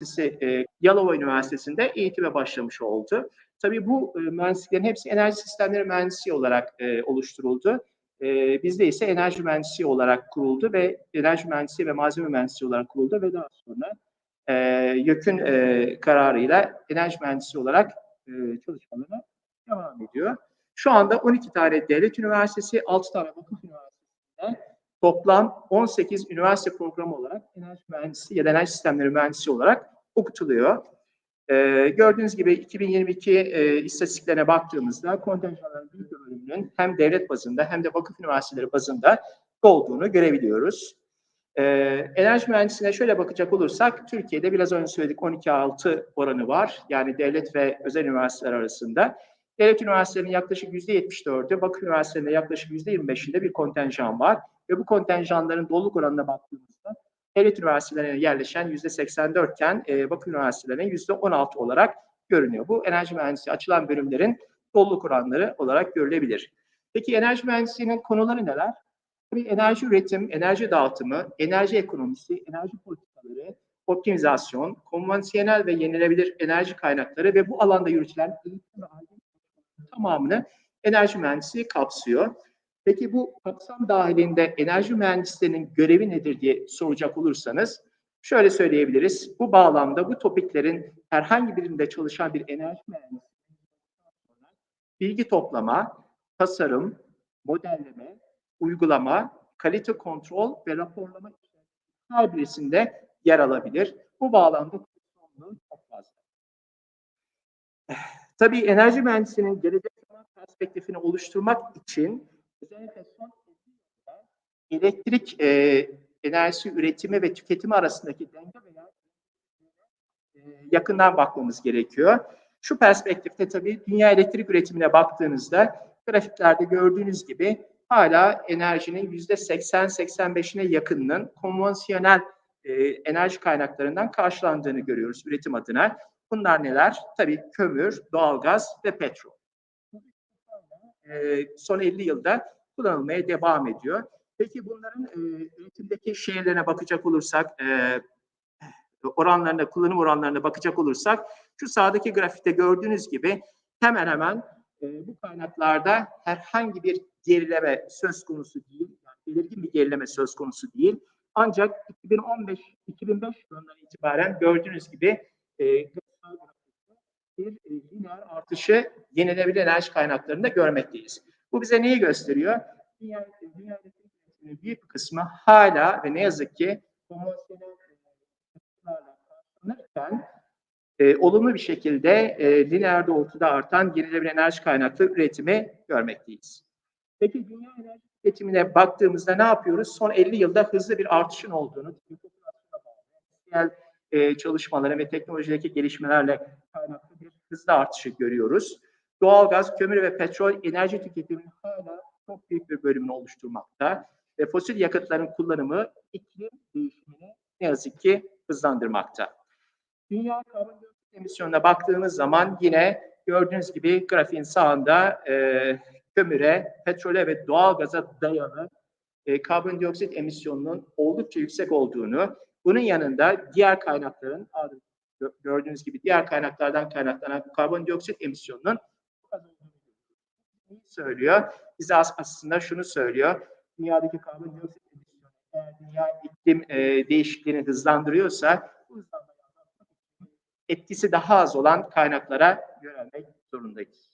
Üniversitesi, e, Yalova Üniversitesi'nde eğitime başlamış oldu. Tabii bu e, mühendisliklerin hepsi enerji sistemleri mühendisliği olarak e, oluşturuldu. E, bizde ise enerji mühendisliği olarak kuruldu ve enerji mühendisliği ve malzeme mühendisliği olarak kuruldu ve daha sonra e, YÖK'ün e, kararıyla enerji mühendisliği olarak e, çalışmalarına devam ediyor. Şu anda 12 tane devlet üniversitesi, 6 tane vakıf üniversitesinde toplam 18 üniversite programı olarak enerji mühendisliği ya da enerji sistemleri mühendisliği olarak okutuluyor. Ee, gördüğünüz gibi 2022 e, istatistiklerine baktığımızda kontenjanların büyük bölümünün hem devlet bazında hem de vakıf üniversiteleri bazında olduğunu görebiliyoruz. Ee, enerji mühendisliğine şöyle bakacak olursak Türkiye'de biraz önce söyledik 12-6 oranı var. Yani devlet ve özel üniversiteler arasında. Devlet üniversitelerinin yaklaşık %74'ü, vakıf üniversitelerinde yaklaşık %25'inde bir kontenjan var. Ve bu kontenjanların doluluk oranına baktığımızda devlet üniversitelerine yerleşen %84 iken e, vakıf üniversitelerine %16 olarak görünüyor. Bu enerji mühendisliği açılan bölümlerin doluluk oranları olarak görülebilir. Peki enerji mühendisliğinin konuları neler? Tabii enerji üretim, enerji dağıtımı, enerji ekonomisi, enerji politikaları, optimizasyon, konvansiyonel ve yenilebilir enerji kaynakları ve bu alanda yürütülen eğitim ve tamamını enerji mühendisliği kapsıyor. Peki bu kapsam dahilinde enerji mühendislerinin görevi nedir diye soracak olursanız şöyle söyleyebiliriz. Bu bağlamda bu topiklerin herhangi birinde çalışan bir enerji mühendisi bilgi toplama, tasarım, modelleme, uygulama, kalite kontrol ve raporlama her birisinde yer alabilir. Bu bağlamda çok fazla. Tabii enerji mühendisinin gelecek zaman perspektifini oluşturmak için özellikle son elektrik e, enerjisi üretimi ve tüketimi arasındaki denge veya e, yakından bakmamız gerekiyor. Şu perspektifte tabii dünya elektrik üretimine baktığınızda grafiklerde gördüğünüz gibi hala enerjinin yüzde 80-85'ine yakınının konvansiyonel e, enerji kaynaklarından karşılandığını görüyoruz üretim adına. Bunlar neler? Tabii kömür, doğalgaz ve petrol. E, son 50 yılda kullanılmaya devam ediyor. Peki bunların e, üretimdeki şehirlerine bakacak olursak, e, oranlarına, kullanım oranlarına bakacak olursak, şu sağdaki grafikte gördüğünüz gibi hemen hemen e, bu kaynaklarda herhangi bir gerileme söz konusu değil, yani belirgin bir gerileme söz konusu değil. Ancak 2015-2005 yılından itibaren gördüğünüz gibi e, bir e, lineer artışı yenilenebilir enerji kaynaklarında görmekteyiz. Bu bize neyi gösteriyor? Dünya, dünyadaki büyük bir kısmı hala ve ne yazık ki konvansiyonel karşılanırken e, olumlu bir şekilde e, lineer doğrultuda artan yenilenebilir enerji kaynaklı üretimi görmekteyiz. Peki dünya enerji üretimine baktığımızda ne yapıyoruz? Son 50 yılda hızlı bir artışın olduğunu, e, çalışmalara ve teknolojideki gelişmelerle kaynaklı bir hızlı artışı görüyoruz. Doğalgaz, kömür ve petrol enerji tüketiminin hala çok büyük bir bölümünü oluşturmakta ve fosil yakıtların kullanımı iklim değişimini ne yazık ki hızlandırmakta. Dünya karbondioksit emisyonuna baktığımız zaman yine gördüğünüz gibi grafiğin sağında e, kömüre, petrole ve doğalgaza dayalı e, karbondioksit emisyonunun oldukça yüksek olduğunu, bunun yanında diğer kaynakların gördüğünüz gibi diğer kaynaklardan kaynaklanan karbondioksit emisyonunun söylüyor. Bize aslında şunu söylüyor. Dünyadaki karbondioksit emisyonu eğer dünya iklim e, değişikliğini hızlandırıyorsa etkisi daha az olan kaynaklara yönelmek zorundayız.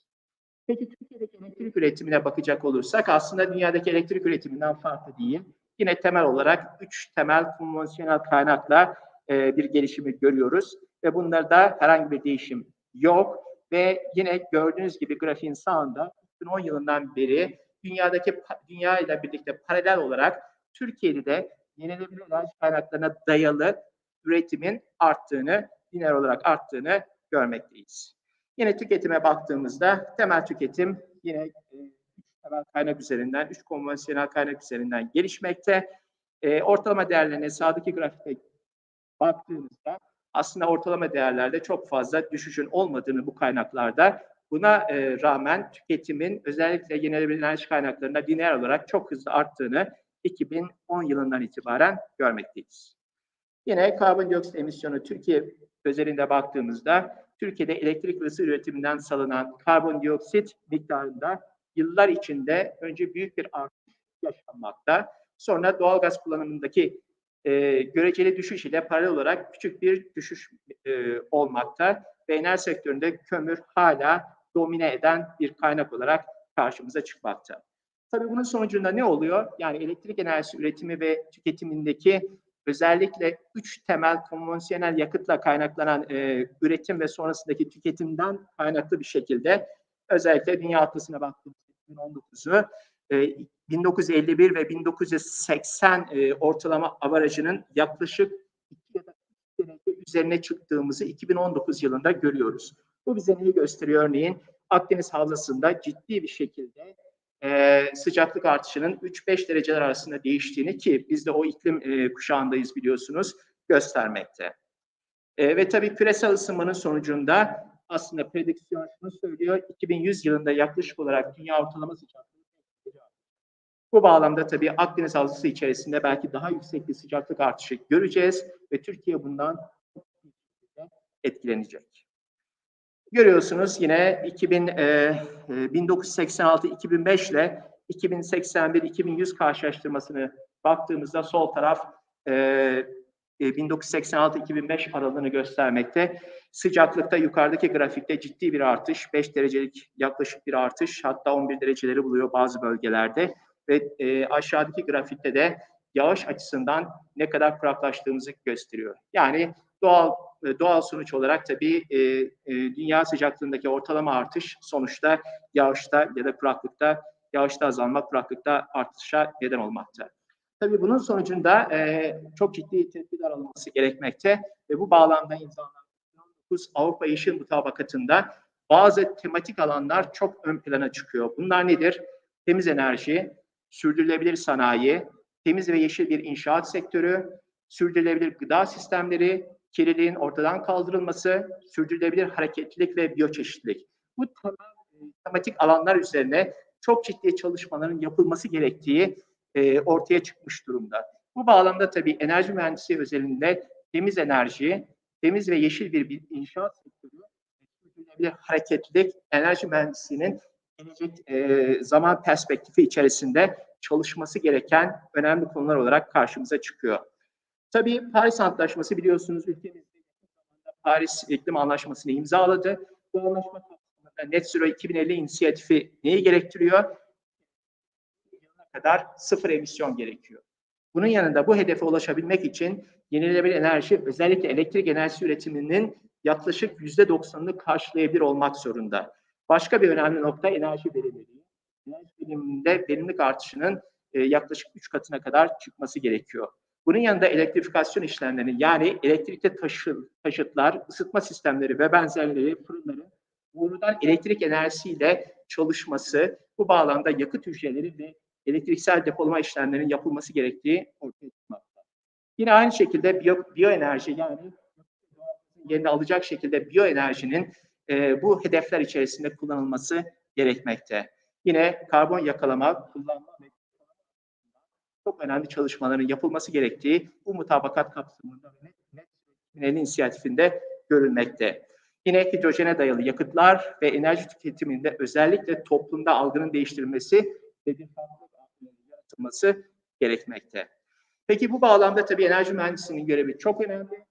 Peki Türkiye'deki elektrik üretimine bakacak olursak aslında dünyadaki elektrik üretiminden farklı değil. Yine temel olarak üç temel konvansiyonel kaynakla e, bir gelişimi görüyoruz ve bunlarda herhangi bir değişim yok ve yine gördüğünüz gibi grafiğin sağında 2010 yılından beri dünyadaki dünya ile birlikte paralel olarak Türkiye'de de yenilenebilir enerji kaynaklarına dayalı üretimin arttığını, lineer olarak arttığını görmekteyiz. Yine tüketime baktığımızda temel tüketim yine e, temel kaynak üzerinden, üç konvansiyonel kaynak üzerinden gelişmekte. E, ortalama değerlerine sağdaki grafikte baktığımızda aslında ortalama değerlerde çok fazla düşüşün olmadığını bu kaynaklarda buna e, rağmen tüketimin özellikle yenilenebilir enerji kaynaklarında lineer olarak çok hızlı arttığını 2010 yılından itibaren görmekteyiz. Yine karbondioksit emisyonu Türkiye özelinde baktığımızda Türkiye'de elektrik ısı üretiminden salınan karbondioksit miktarında yıllar içinde önce büyük bir artış yaşanmakta. Sonra doğalgaz kullanımındaki e, göreceli düşüş ile paralel olarak küçük bir düşüş e, olmakta ve enerji sektöründe kömür hala domine eden bir kaynak olarak karşımıza çıkmakta. Tabii bunun sonucunda ne oluyor? Yani elektrik enerjisi üretimi ve tüketimindeki özellikle üç temel konvansiyonel yakıtla kaynaklanan e, üretim ve sonrasındaki tüketimden kaynaklı bir şekilde özellikle dünya haftasına baktığımızda 2019'u e, 1951 ve 1980 e, ortalama avarajının yaklaşık 2 ya da 3 derece üzerine çıktığımızı 2019 yılında görüyoruz. Bu bize neyi gösteriyor? Örneğin Akdeniz Havzası'nda ciddi bir şekilde e, sıcaklık artışının 3-5 dereceler arasında değiştiğini ki biz de o iklim e, kuşağındayız biliyorsunuz göstermekte. E, ve tabii küresel ısınmanın sonucunda aslında prediksiyon şunu söylüyor. 2100 yılında yaklaşık olarak dünya ortalama sıcaklığı bu bağlamda tabii Akdeniz Havzası içerisinde belki daha yüksek bir sıcaklık artışı göreceğiz ve Türkiye bundan etkilenecek. Görüyorsunuz yine 2000, e, 1986-2005 ile 2081-2100 karşılaştırmasını baktığımızda sol taraf e, 1986-2005 aralığını göstermekte. Sıcaklıkta yukarıdaki grafikte ciddi bir artış, 5 derecelik yaklaşık bir artış, hatta 11 dereceleri buluyor bazı bölgelerde ve e, aşağıdaki grafikte de yağış açısından ne kadar kuraklaştığımızı gösteriyor. Yani doğal e, doğal sonuç olarak tabii e, e, dünya sıcaklığındaki ortalama artış sonuçta yağışta ya da kuraklıkta yağışta azalma, kuraklıkta artışa neden olmakta. Tabii bunun sonucunda e, çok ciddi tedbirler alınması gerekmekte ve bu bağlamda imzalanan Avrupa Yeşil Mutabakatı'nda bazı tematik alanlar çok ön plana çıkıyor. Bunlar nedir? Temiz enerji, sürdürülebilir sanayi, temiz ve yeşil bir inşaat sektörü, sürdürülebilir gıda sistemleri, kirliliğin ortadan kaldırılması, sürdürülebilir hareketlilik ve biyoçeşitlilik. Bu e, tematik alanlar üzerine çok ciddi çalışmaların yapılması gerektiği e, ortaya çıkmış durumda. Bu bağlamda tabii enerji mühendisliği özelinde temiz enerji, temiz ve yeşil bir, inşaat sektörü, sürdürülebilir hareketlilik, enerji mühendisliğinin gelecek e, zaman perspektifi içerisinde çalışması gereken önemli konular olarak karşımıza çıkıyor. Tabii Paris Antlaşması biliyorsunuz ülkemizde Paris İklim Anlaşması'nı imzaladı. Bu anlaşma kapsamında Net Zero 2050 inisiyatifi neyi gerektiriyor? Kadar sıfır emisyon gerekiyor. Bunun yanında bu hedefe ulaşabilmek için yenilenebilir enerji, özellikle elektrik enerjisi üretiminin yaklaşık yüzde doksanını karşılayabilir olmak zorunda. Başka bir önemli nokta enerji verimliliği. Enerji veriminde verimlilik artışının e, yaklaşık 3 katına kadar çıkması gerekiyor. Bunun yanında elektrifikasyon işlemleri yani elektrikte taşı, taşıtlar, ısıtma sistemleri ve benzerleri fırınların doğrudan elektrik enerjisiyle çalışması, bu bağlamda yakıt hücreleri ve elektriksel depolama işlemlerinin yapılması gerektiği ortaya çıkmakta. Yine aynı şekilde biyo, biyoenerji yani yerini alacak şekilde biyoenerjinin e, bu hedefler içerisinde kullanılması gerekmekte. Yine karbon yakalama, kullanma ve çok önemli çalışmaların yapılması gerektiği bu mutabakat kapsamında net, inisiyatifinde görülmekte. Yine hidrojene dayalı yakıtlar ve enerji tüketiminde özellikle toplumda algının değiştirilmesi ve yaratılması gerekmekte. Peki bu bağlamda tabii enerji mühendisliğinin görevi çok önemli.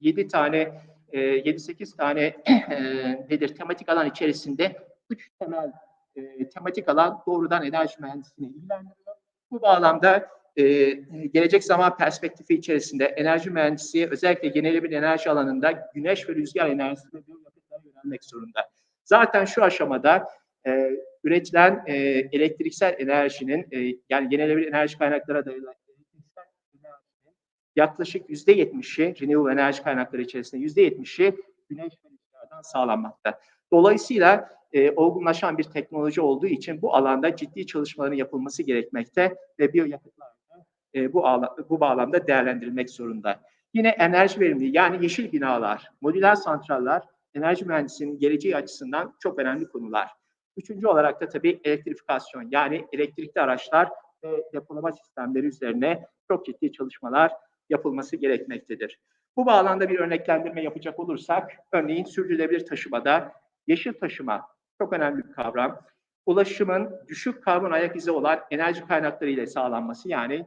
7 tane 7-8 e, tane e, nedir tematik alan içerisinde 3 temel e, tematik alan doğrudan enerji mühendisliğine ilgilendiriyor. Bu bağlamda gelecek zaman perspektifi içerisinde enerji mühendisliği özellikle yenilenebilir enerji alanında güneş ve rüzgar enerjisi ve biyolojikleri öğrenmek zorunda. Zaten şu aşamada e, üretilen e, elektriksel enerjinin e, yani yenilenebilir enerji kaynaklara dayalı yaklaşık yüzde yetmişi renewable enerji kaynakları içerisinde yüzde yetmişi güneş ve rüzgardan sağlanmakta. Dolayısıyla e, olgunlaşan bir teknoloji olduğu için bu alanda ciddi çalışmaların yapılması gerekmekte ve biyoyakıtlar e, bu, bu bağlamda değerlendirilmek zorunda. Yine enerji verimliliği yani yeşil binalar, modüler santraller enerji mühendisliğinin geleceği açısından çok önemli konular. Üçüncü olarak da tabii elektrifikasyon yani elektrikli araçlar ve depolama sistemleri üzerine çok ciddi çalışmalar yapılması gerekmektedir. Bu bağlamda bir örneklendirme yapacak olursak, örneğin sürdürülebilir taşımada yeşil taşıma çok önemli bir kavram. Ulaşımın düşük karbon ayak izi olan enerji kaynakları ile sağlanması yani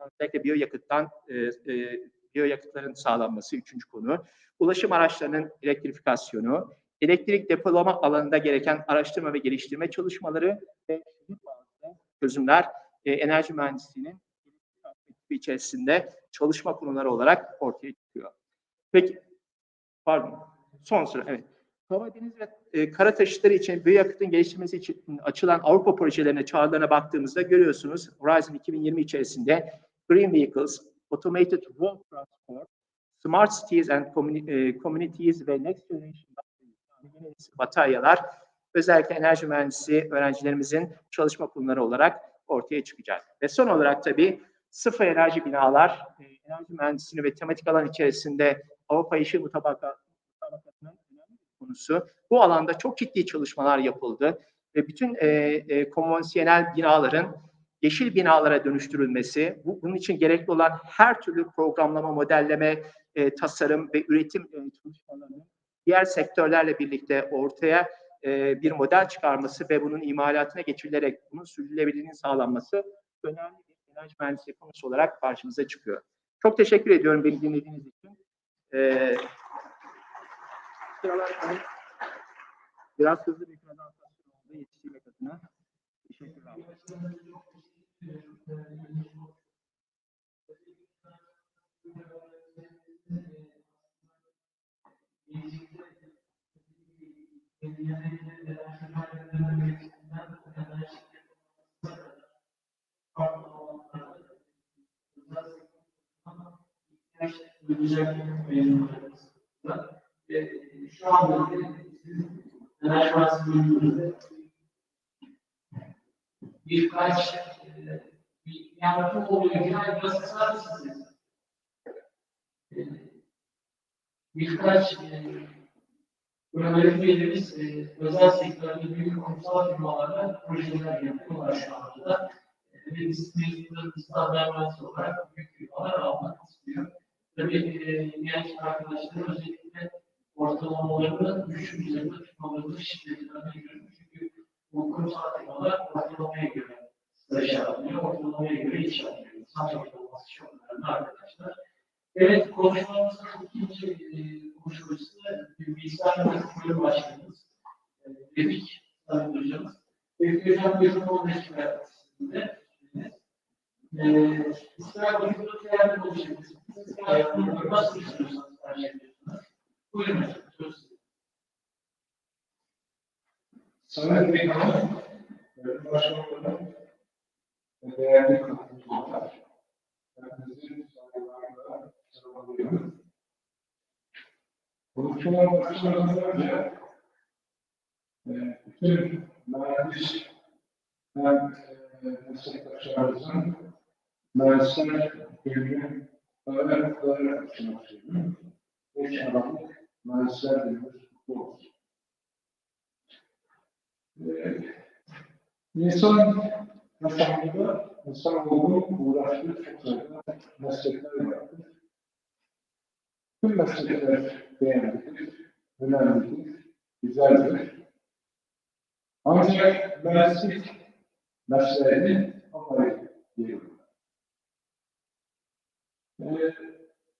özellikle biyoyakıttan e, e, biyoyakıtların sağlanması üçüncü konu. Ulaşım araçlarının elektrifikasyonu, elektrik depolama alanında gereken araştırma ve geliştirme çalışmaları ve çözümler e, enerji mühendisliğinin içerisinde çalışma konuları olarak ortaya çıkıyor. Peki, pardon, son sıra, evet. Hava, deniz ve e, kara taşıtları için biyokıtın geliştirmesi için açılan Avrupa projelerine, çağrılarına baktığımızda görüyorsunuz Horizon 2020 içerisinde Green Vehicles, Automated Road Transport, Smart Cities and e, Communities ve Next Generation Nesil bataryalar özellikle enerji mühendisi öğrencilerimizin çalışma konuları olarak ortaya çıkacak. Ve son olarak tabii sıfır enerji binalar, e, enerji mühendisliğini ve tematik alan içerisinde Avrupa Yeşil Mutabaka, Mutabakatı'nın konusu. Bu alanda çok ciddi çalışmalar yapıldı ve bütün e, e, konvansiyonel binaların yeşil binalara dönüştürülmesi, bu, bunun için gerekli olan her türlü programlama, modelleme, e, tasarım ve üretim e, çalışmalarının diğer sektörlerle birlikte ortaya e, bir model çıkarması ve bunun imalatına geçirilerek bunun sürdürülebilirliğinin sağlanması önemli bir enerji mühendisliği konusu olarak karşımıza çıkıyor. Çok teşekkür ediyorum beni dinlediğiniz için. Ee, biraz hızlı bir prezentasyon oldu yetiştirmek adına. Teşekkürler. Şu anda enerji bahsediyorsunuz. Birkaç e, bir yardım oluyor. Biraz kısar mısınız? E, Birkaç Öğretim üyelerimiz e, özel sektörde büyük kurumsal firmalarla projeler yapıyorlar şu anda da. E, ve biz mezunlarımızda haber mühendisi olarak büyük firmalar almak istiyor. Tabii e, genç arkadaşlar özellikle ortalamalarını düşük üzerinde tutmalarını şiddetle öneriyorum. Çünkü bu kurumsal firmalar ortalamaya göre staj alıyor, ortalamaya göre iş alıyor. İnsan ortalaması çok önemli arkadaşlar. Evet, konuşmamızın ikinci e, konuşması bilgisayar mühendisliği başkanımız Refik Sayın Hocamız. Refik Hocam bir 15 öğretisinde e, İsrail konuşması değerli konuşuyoruz. İsrail konuşması nasıl istiyorsanız tercih ediyorsunuz. Buyurun hocam, söz sizin. Sayın Beyhanım, Bölüm Başkanım, ve değerli katılımcılar, hepinizi saygılarla selamlıyorum. Konuşmalar başlamadan önce e, bütün mühendis hem e, meslektaşlarımızın mühendisler gününü öğrencilerine açmak istiyorum. 5 Aralık Mühendisler Günümüz kutlu olsun. Ee, İnsan yaşamında insanoğlu uğraştığı çok sayıda meslekler vardır. Tüm meslekler beğenlidir, önemlidir, güzeldir. Ancak mühendislik mesleğini amayı diyorum. Ee,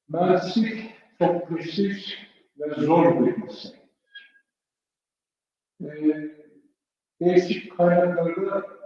mühendislik çok prestij ve zor bir meslek. Ee, değişik kaynaklarda